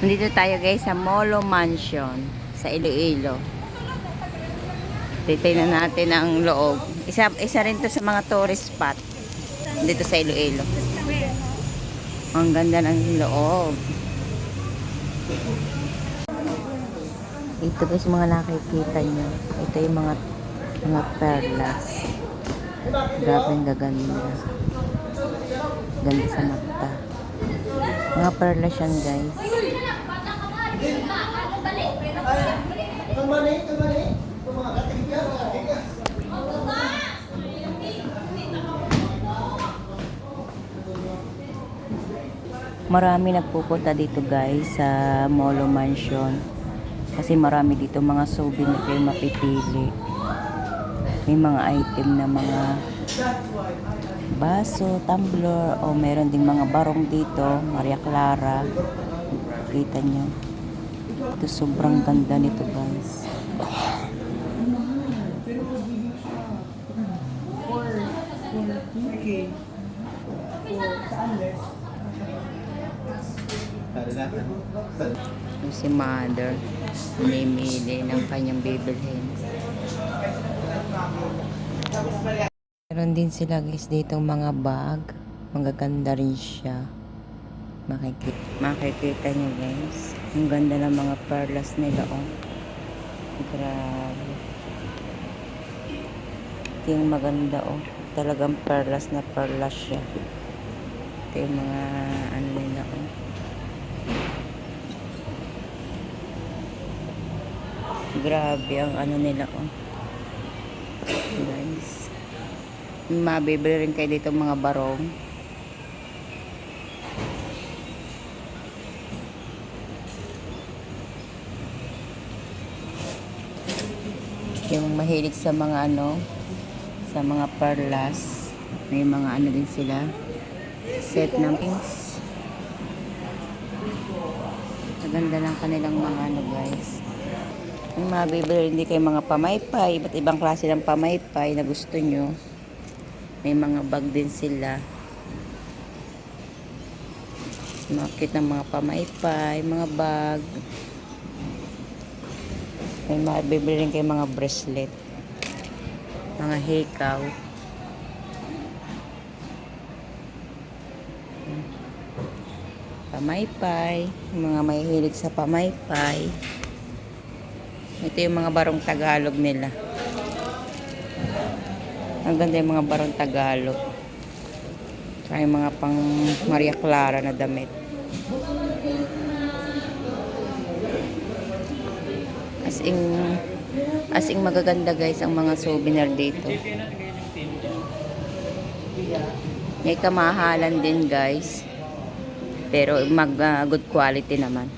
Nandito tayo guys sa Molo Mansion sa Iloilo. Titignan natin ang loob. Isa, isa rin to sa mga tourist spot dito sa Iloilo. Ang ganda ng loob. Ito guys mga nakikita nyo. Ito yung mga mga perlas. Grabe ang gaganda. Ganda sa mata. Mga perlas yan guys. Marami nagpupunta dito guys sa Molo Mansion. Kasi marami dito mga souvenir kayo mapipili. May mga item na mga baso, tumbler, o meron ding mga barong dito, Maria Clara. Kita nyo. Ito sobrang ganda nito guys. Yung si mother, namimili ng kanyang bibilhin. Meron din sila guys dito mga bag. Magaganda rin siya. Makikita, makikita nyo guys. Ang ganda ng mga perlas nila oh. Grabe. Ito yung maganda oh. Talagang perlas na perlas siya. Ito yung mga ano nila oh. Grabe ang ano nila oh. Guys. Mabibili rin kayo dito mga barong. Yung mahilig sa mga ano, sa mga perlas. May mga ano din sila. Set ng pins. Maganda lang kanilang mga ano guys. Yung mabibili hindi kayo mga pamaypay, iba't ibang klase ng pamaypay na gusto nyo. May mga bag din sila. Market ng mga pamaypay, mga bag. May mabibili rin kayo mga bracelet. Mga hikaw. Pamaypay. Mga may hilig sa pamaypay. Ito yung mga barong Tagalog nila. Ang ganda yung mga barong Tagalog. Tsaka yung mga pang Maria Clara na damit. As in, as in magaganda guys ang mga souvenir dito. May kamahalan din guys. Pero mag ah, good quality naman.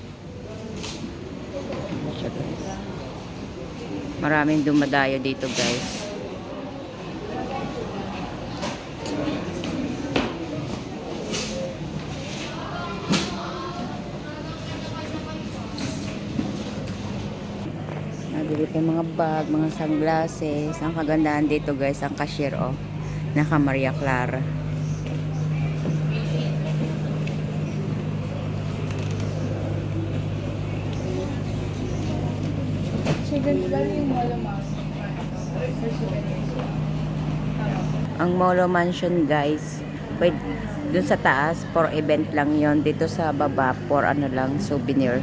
Maraming dumadayo dito guys. Nabili ko mga bag, mga sunglasses. Ang kagandahan dito guys, ang cashier oh. Naka Maria Clara. Ang Molo Mansion guys, pwede, dun sa taas for event lang yon Dito sa baba for ano lang, souvenir.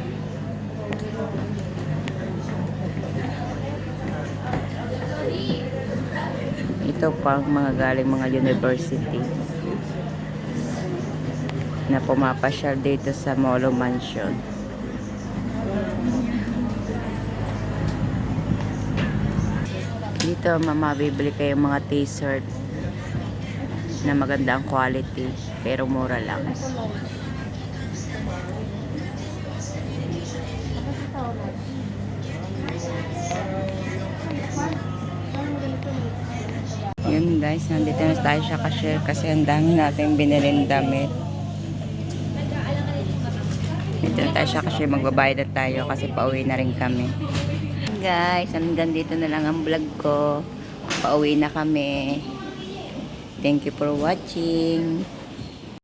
Ito pang mga galing mga university na pumapasyal dito sa Molo Mansion. Dito mamabibili kayo mga t-shirt na maganda ang quality pero mura lang. Guys, nandito na tayo sa cashier kasi ang dami natin binilin damit. Dito na tayo sa cashier, magbabayad na tayo kasi pauwi na rin kami. Guys, hanggang dito na lang ang vlog ko. Pauwi na kami. Thank you for watching.